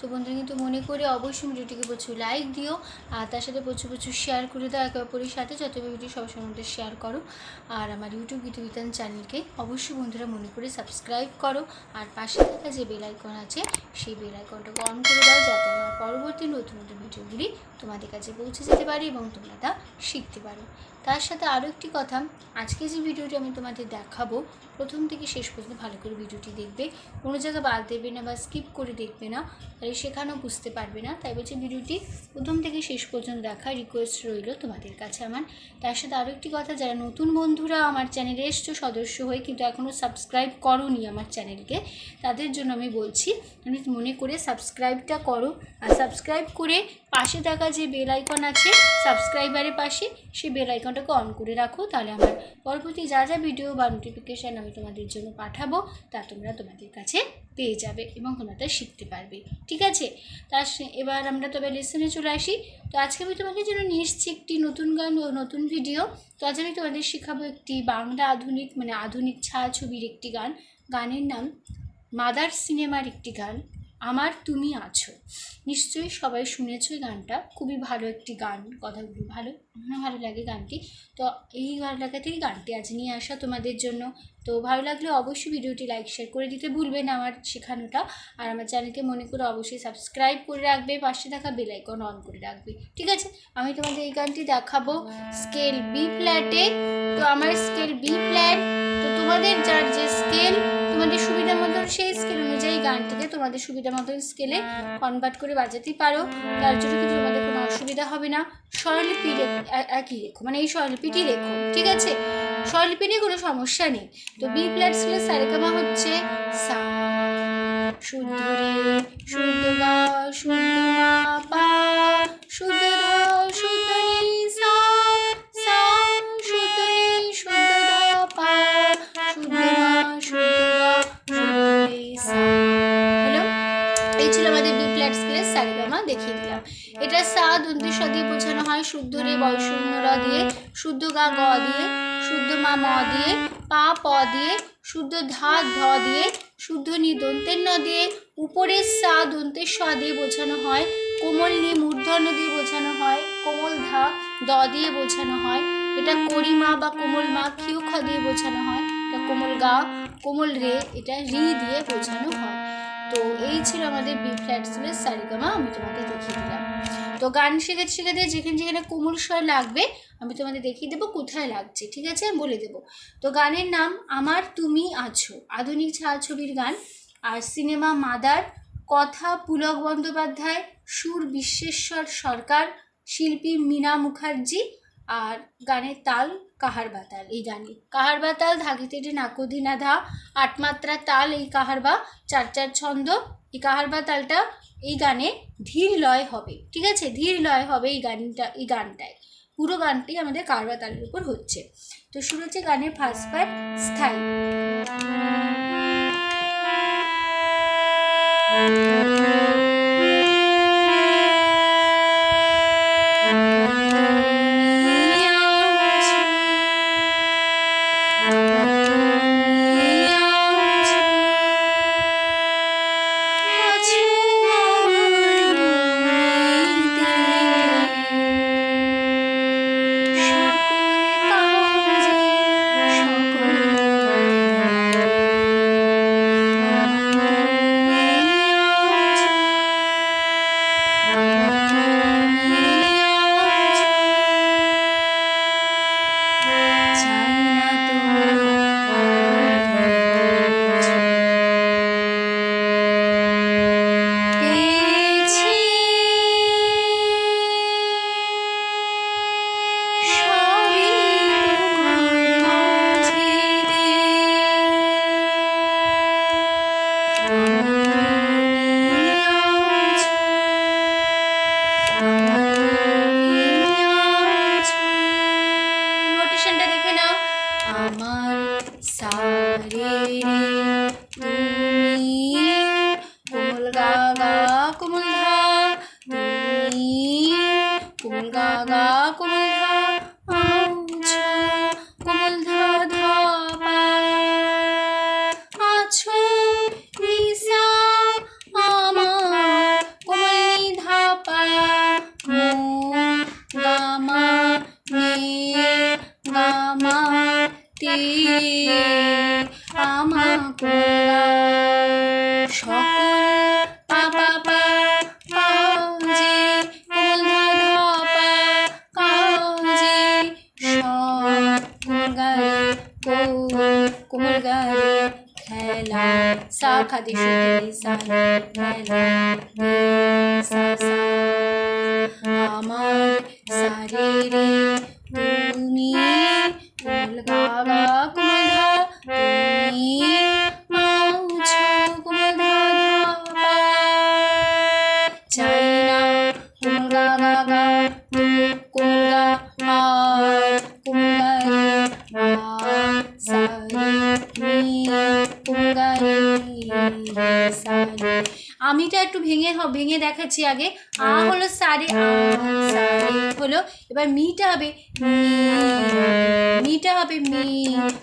তো বন্ধুরা কিন্তু মনে করে অবশ্যই ভিডিওটিকে প্রচুর লাইক দিও, আর তার সাথে প্রচুর প্রচুর শেয়ার করে দাও, একে অপরের সাথে যত ভিডিও সবার সঙ্গে মধ্যে শেয়ার করো। আর আমার ইউটিউব গীতবিতান চ্যানেলকে অবশ্যই বন্ধুরা মনে করে সাবস্ক্রাইব করো, আর পাশে থাকা যে বেল আইকন আছে, সেই বেল আইকনটাকে অন করে দাও, যাতে আমার পরবর্তী নতুন নতুন ভিডিওগুলি তোমাদের কাছে পৌঁছে যেতে পারে এবং তোমরা তা শিখতে পারো। তার সাথে আরও একটি কথা, আজকে যে ভিডিওটি আমি তোমাদের দেখাবো, প্রথম থেকে শেষ পর্যন্ত ভালো করে ভিডিওটি দেখবে। কোনো জায়গায় বাদ দেবে না বা স্কিপ করে দেখবে না। তাহলে সেখানেও বুঝতে পারবে না। তাই বলছি, ভিডিওটি প্রথম থেকে শেষ পর্যন্ত দেখা রিকোয়েস্ট রইল তোমাদের কাছে আমার। তার সাথে আরও একটি কথা, যারা নতুন বন্ধুরা আমার চ্যানেলে এসছো, সদস্য হয়ে কিন্তু এখনও সাবস্ক্রাইব করোনি আমার চ্যানেলকে তাদের জন্য আমি বলছি মনে করে সাবস্ক্রাইবটা করো। আর সাবস্ক্রাইব করে পাশে থাকা যে বেল আইকন আছে সাবস্ক্রাইবারের পাশে, সেই বেল আইকনটাকে অন করে রাখো। তাহলে আমার পরবর্তী যা যা ভিডিও বা নোটিফিকেশান আমি তোমাদের জন্য পাঠাবো, তা তোমরা তোমাদের কাছে পেয়ে যাবে এবং তোমরা তা শিখতে পারবে। ঠিক আছে? সে- এবার আমরা তবে লেসনে চলে আসি। তো আজকে আমি তোমাদের জন্য নিয়ে এসেছি একটি নতুন গান ও নতুন ভিডিও তো আজ আমি তোমাদের শেখাবো একটি বাংলা আধুনিক মানে আধুনিক ছায়াছবির একটি গান। গানের নাম মাদার সিনেমার একটি গান। আমার তুমি আছো। নিশ্চয়ই সবাই শুনেছো এই গানটা। খুবই ভালো একটি গান, কথাগুলো ভালো আমার ভালো লাগে গানটি। তো এই ভালো লাগা থেকে গানটি আজ নিয়ে আসা তোমাদের জন্য। তো ভালো লাগলে অবশ্যই ভিডিওটি লাইক শেয়ার করে দিতে ভুলবে না আমার শেখানোটা। আর আমার চ্যানেলকে মনে করে অবশ্যই সাবস্ক্রাইব করে রাখবে, পাশে থাকা বেলাইকন অন করে রাখবে। ঠিক আছে? আমি তোমাদের এই গানটি দেখাবো স্কেল বি ফ্ল্যাটে তো আমার স্কেল বি ফ্ল্যাট তো তোমাদের যার যে স্কেল তোমাদের সুবিধা মতন সেই স্কেল গানটিকে তোমাদের সুবিধা মতো স্কেলে কনভার্ট করে বাজাতেই পারো। তার জন্য কিন্তু তোমাদের কোনো অসুবিধা হবে না। স্বরলিপি একই রেখো। মানে এই স্বরলিপিটি রেখো ঠিক আছে? স্বরলিপি নিয়ে কোনো সমস্যা নেই। তো বি ফ্ল্যাট স্কেলের সারেগামা হচ্ছে সা শুদ্ধ রে শুদ্ধ গা শুদ্ধ মা ছিল আমাদের বি ফ্ল্যাট স্কেলের সারেগামা দেখিয়ে দিলাম। এটা সা দন্তি স দিয়ে বোঝানো হয় শুদ্ধ রে বয়শূন্য র দিয়ে, শুদ্ধ গা গ দিয়ে, শুদ্ধ মা ম দিয়ে, পা প দিয়ে, শুদ্ধ ধা ধ দিয়ে, শুদ্ধ নি দন্তের ন দিয়ে, উপরের সা দন্তের স দিয়ে বোঝানো হয়, কোমল নি মূর্ধন্য দিয়ে বোঝানো হয়, কোমল ধা দ দিয়ে বোঝানো হয়, এটা করিমা বা কোমল মা খিউ খ দিয়ে বোঝানো হয়, এটা কোমল গা, কোমল রে, এটা রি দিয়ে বোঝানো হয়। তো এই ছিল আমাদের বি ফ্ল্যাট স্কেলের সারিগামা আমি তোমাদের দেখিয়ে দিলাম। তো গান শেখাতে শেখাতে যেখানে যেখানে কোমল স্বর লাগবে, আমি তোমাদের দেখিয়ে দেবো কোথায় লাগছে, ঠিক আছে? আমি বলে দেবো। তো গানের নাম আমার তুমি আছো, আধুনিক ছায়াছবির গান। আর সিনেমা মাদার, কথা পুলক বন্দ্যোপাধ্যায়, সুর বিশ্বেশ্বর সরকার, শিল্পী মীনা মুখার্জি, আর গানের তাল কাহার বাতাল, এই গানে কাহার বাতাল ধাগিতে নাকুদিনা ধা আটমাত্রা তাল, এই কাহার বা চার চার ছন্দ, এই কাহারবা তালটা এই গানে ধীর লয় হবে। ঠিক আছে? ধীর লয় হবে এই গানটা, এই গানটায়। পুরো গানটি আমাদের কাহারবা তালের উপর হচ্ছে। তো শুরু হচ্ছে গানের ফার্স্ট পার্ট স্থায়ী। time. God. খেলা সা খাদে সুদে রে সা রে খেলা রে সা সা আমার সারে রে তুমি কোমল গাগা আমিটা একটু ভেঙে ভেঙে দেখাচ্ছি আগে। আ হলো সারে সারে হলো এবার মিটা হবে মিটা হবে মি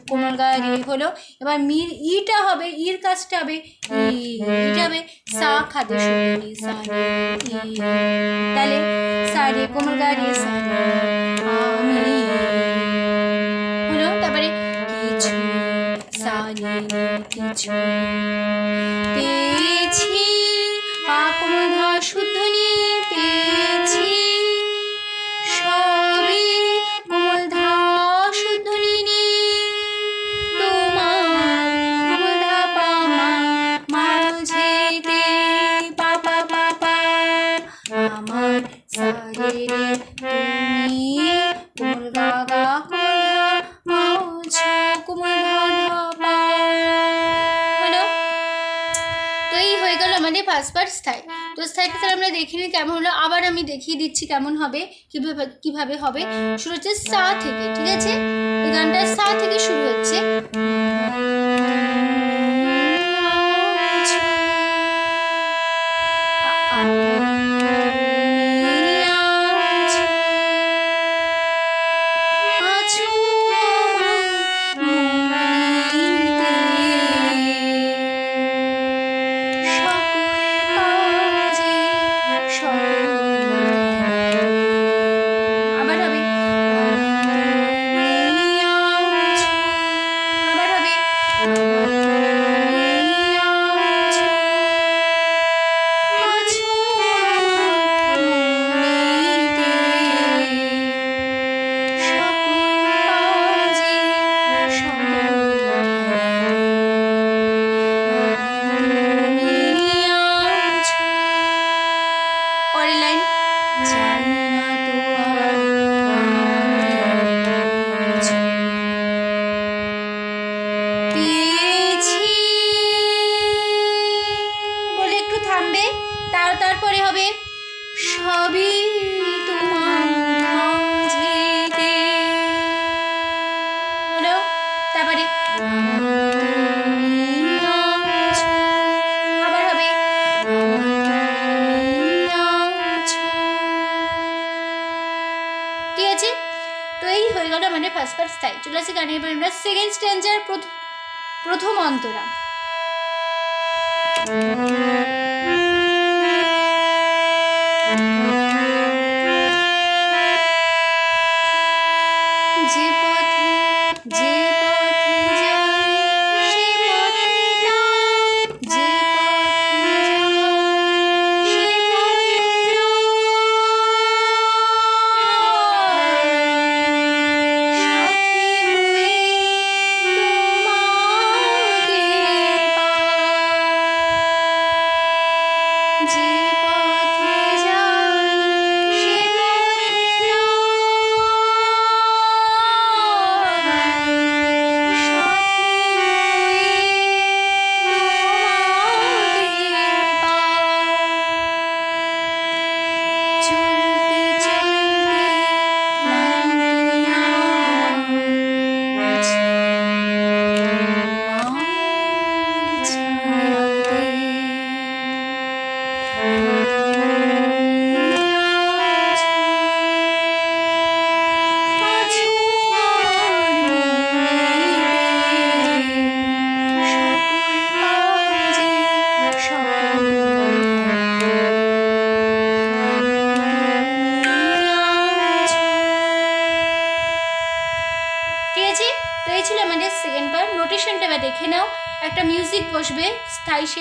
কোমল গা রে হলো। এবার মির ইটা হবে ইর কাজটা হবে ইটা হবে সা খাদে সা তাহলে সা রে কোমল গা রে সা হলো। তারপরে কিছু সা রে রে কিছু আমরা কেমন হলো আবার আমি দেখিয়ে দিচ্ছি কেমন হবে কীভাবে কীভাবে হবে শুরু হচ্ছে সা থেকে ঠিক আছে এই গানটা সা থেকে শুরু হচ্ছে আছো আমাদের স্টাইল চলে আসি গানের আমরা সেকেন্ড স্ট্যান্ডার প্রথম অন্তরা।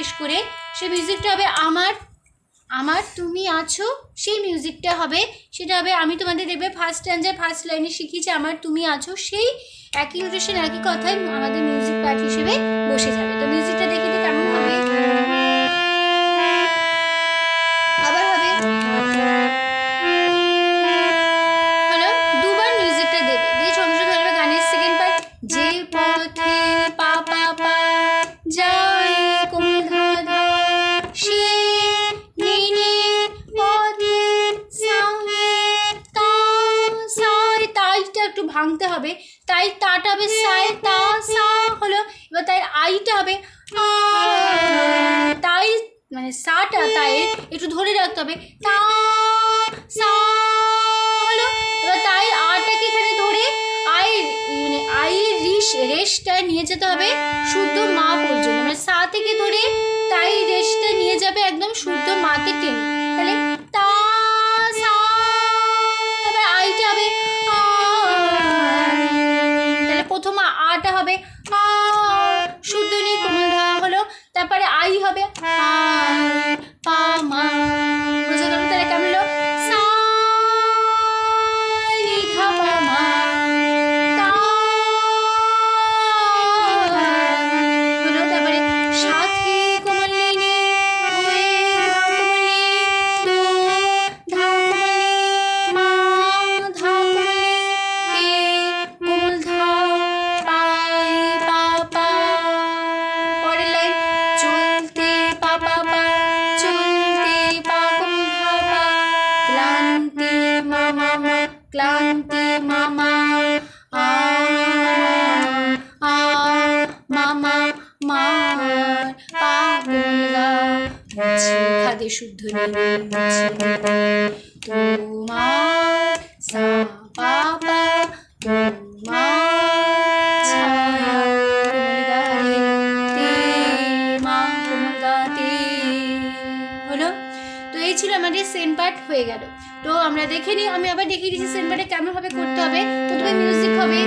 শেষ করে সেই মিউজিকটা হবে আমার আমার তুমি আছো, সেই মিউজিকটা হবে। সেটা হবে আমি তোমাদের দেখবে ফার্স্ট স্ট্যান্ডার ফার্স্ট লাইনে শিখিয়েছি, আমার তুমি আছো, সেই একই নোটেশন একই কথায় আমাদের মিউজিক পার্ট হিসেবে বসে যাবে। তো মিউজিকটা দেখে তো কেমন হবে? রাখতে হবে মানে নিয়ে যেতে হবে শুদ্ধ মা পর্যন্ত। মানে সা থেকে ধরে তাই রেশটা নিয়ে যাবে একদম শুদ্ধ মাতে টেনে। তাহলে হবে। তাহলে শুদ্ধ ধা হলো। তারপরে আই হবে আই পা মা বুঝে তোমার গাতে হলো? তো এই ছিল আমাদের সেন পার্ট হয়ে গেল। তো আমরা দেখে নিই, আমি আবার দেখিয়ে দিচ্ছি সেন পার্টে কেমন ভাবে করতে হবে। প্রথমে মিউজিক হবে।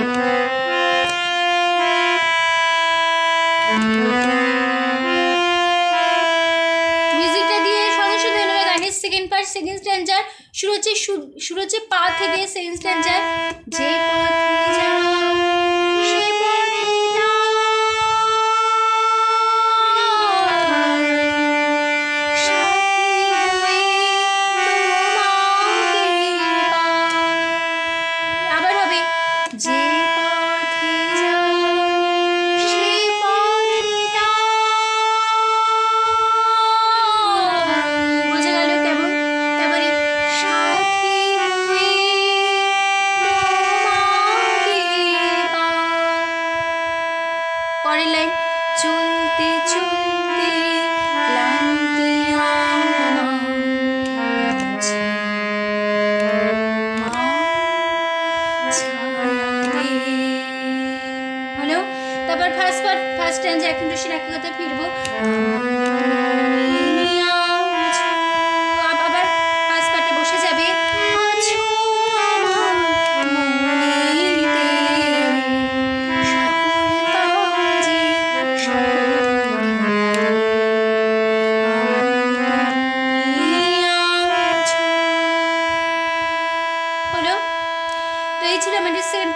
শুরু হচ্ছে পা থেকে সেন্স যায়। যে পা থেকে সে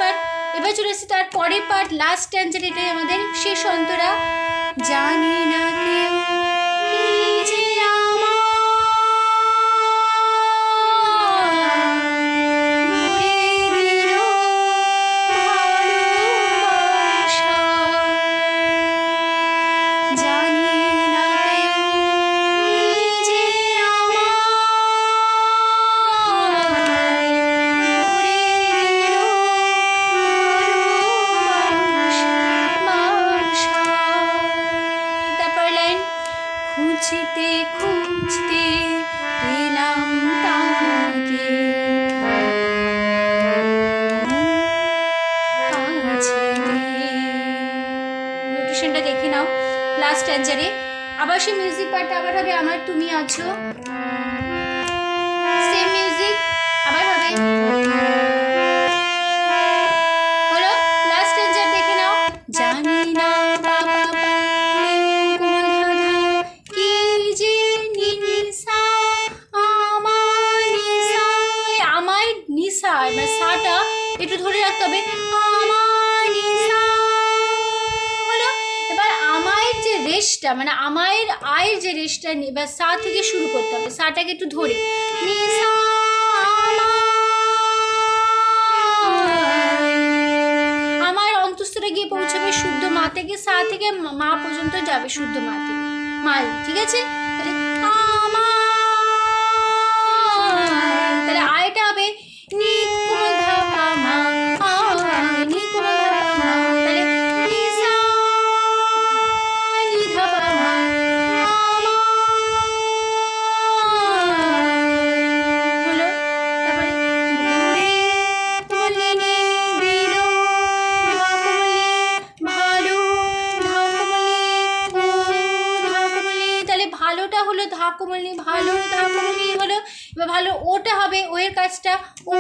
পার্ট এবার চলে তার পরের পার্ট লাস্ট এটাই আমাদের শেষ অন্তরা। জানি না লাস্ট অ্যাঞ্জারে আবার সেই মিউজিক পার্টটা আবার হবে আমার তুমি আছো। রেশটা মানে আমায়ের আয়ের যে রেশটা বা সা থেকে শুরু করতে হবে, সাটাকে একটু ধরে আমার অন্তঃস্থরে গিয়ে পৌঁছাবে শুদ্ধ মা থেকে, সা থেকে, মা- মা পর্যন্ত যাবে শুদ্ধ মা থেকে মায়ের, ঠিক আছে আমায়। ধাকুমলি ভালো ধাকুমলি হলো, এবার ভালো ওটা হবে ও এর কাজটা ও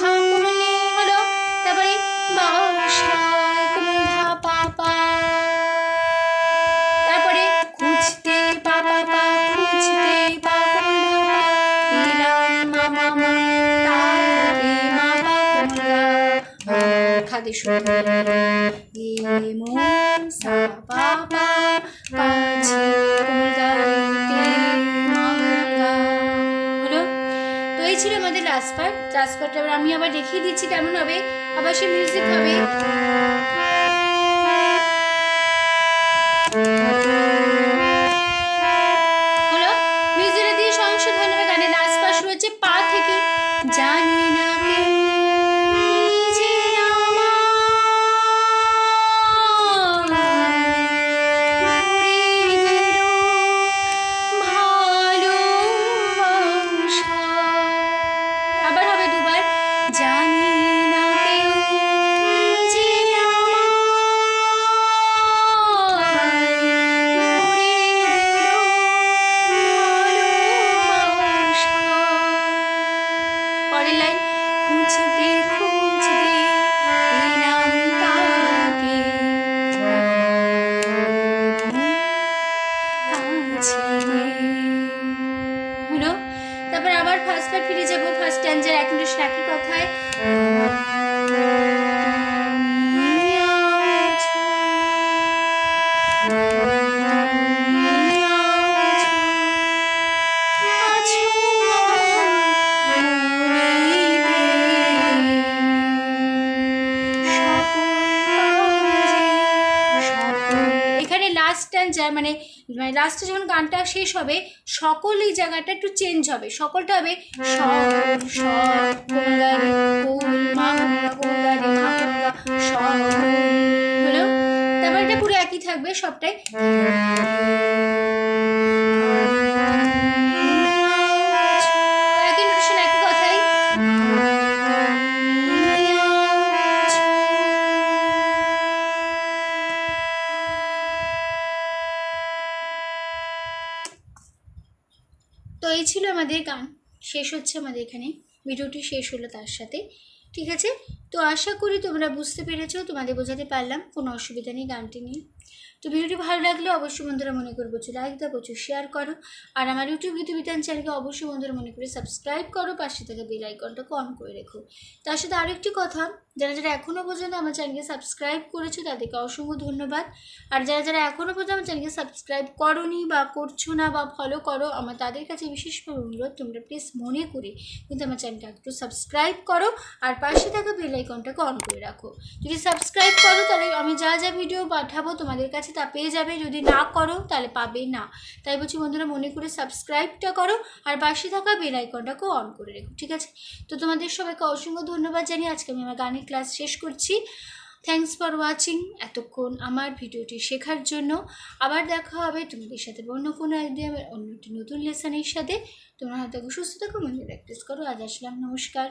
ধাকুমলি হলো। তারপরে বাসায় কুমুল ধা পা পা তারপরে খাদে শুদ্ধ আমি আবার দেখিয়ে দিচ্ছি কেমন হবে। আবার সে মিউজিক হবে। লাস্টে যখন গানটা শেষ হবে, সকল এই জায়গাটা একটু চেঞ্জ হবে। সকলটা হবে তারপর এটা পুরো একই থাকবে, সবটাই। আমাদের গান শেষ হচ্ছে আমাদের এখানে। ভিডিওটি শেষ হলো তার সাথে। ঠিক আছে? তো আশা করি তোমরা বুঝতে পেরেছ, তোমাদের বোঝাতে পারলাম, কোনো অসুবিধা নেই গানটি নিয়ে। তো ভিডিওটি ভালো লাগলে অবশ্যই বন্ধুরা মনে করে প্রচুর লাইক দাও, প্রচুর শেয়ার করো। আর আমার ইউটিউব গীতবিতান চ্যানেলকে অবশ্যই বন্ধুরা মনে করে সাবস্ক্রাইব করো, পাশে থাকা বেল আইকনটাকে অন করে রেখো। তার সাথে আরেকটি কথা যারা যারা এখনও পর্যন্ত আমার চ্যানেলকে সাবস্ক্রাইব করেছ, তাদেরকে অসংখ্য ধন্যবাদ। আর যারা যারা এখনও পর্যন্ত আমার চ্যানেলকে সাবস্ক্রাইব করনি বা করছ না বা ফলো করো, আমার তাদের কাছে বিশেষভাবে অনুরোধ, তোমরা প্লিজ মনে করে কিন্তু আমার চ্যানেলটা একটু সাবস্ক্রাইব করো আর পাশে থাকা বেল আইকনটাকে অন করে রাখো। যদি সাবস্ক্রাইব করো, তাহলে আমি যা যা ভিডিও পাঠাবো তোমাদের কাছে তা পেয়ে যাবে। যদি না করো, তাহলে পাবে না। তাই বলছি বন্ধুরা, মনে করে সাবস্ক্রাইবটা করো আর পাশে থাকা বেল আইকনটাকেও অন করে রেখো, ঠিক আছে? তো তোমাদের সবাইকে অসংখ্য ধন্যবাদ জানিয়ে আজকে আমি আমার গানের ক্লাস শেষ করছি। থ্যাংকস ফর ওয়াচিং এতক্ষণ আমার ভিডিওটি শেখার জন্য। আবার দেখা হবে তোমাদের সাথে অন্য কোনো আইডিয়া অন্য একটি নতুন লেসানের সাথে। তোমরা হয়তো সুস্থ থাকো, মনে প্র্যাকটিস করো। আজ আসলাম, নমস্কার।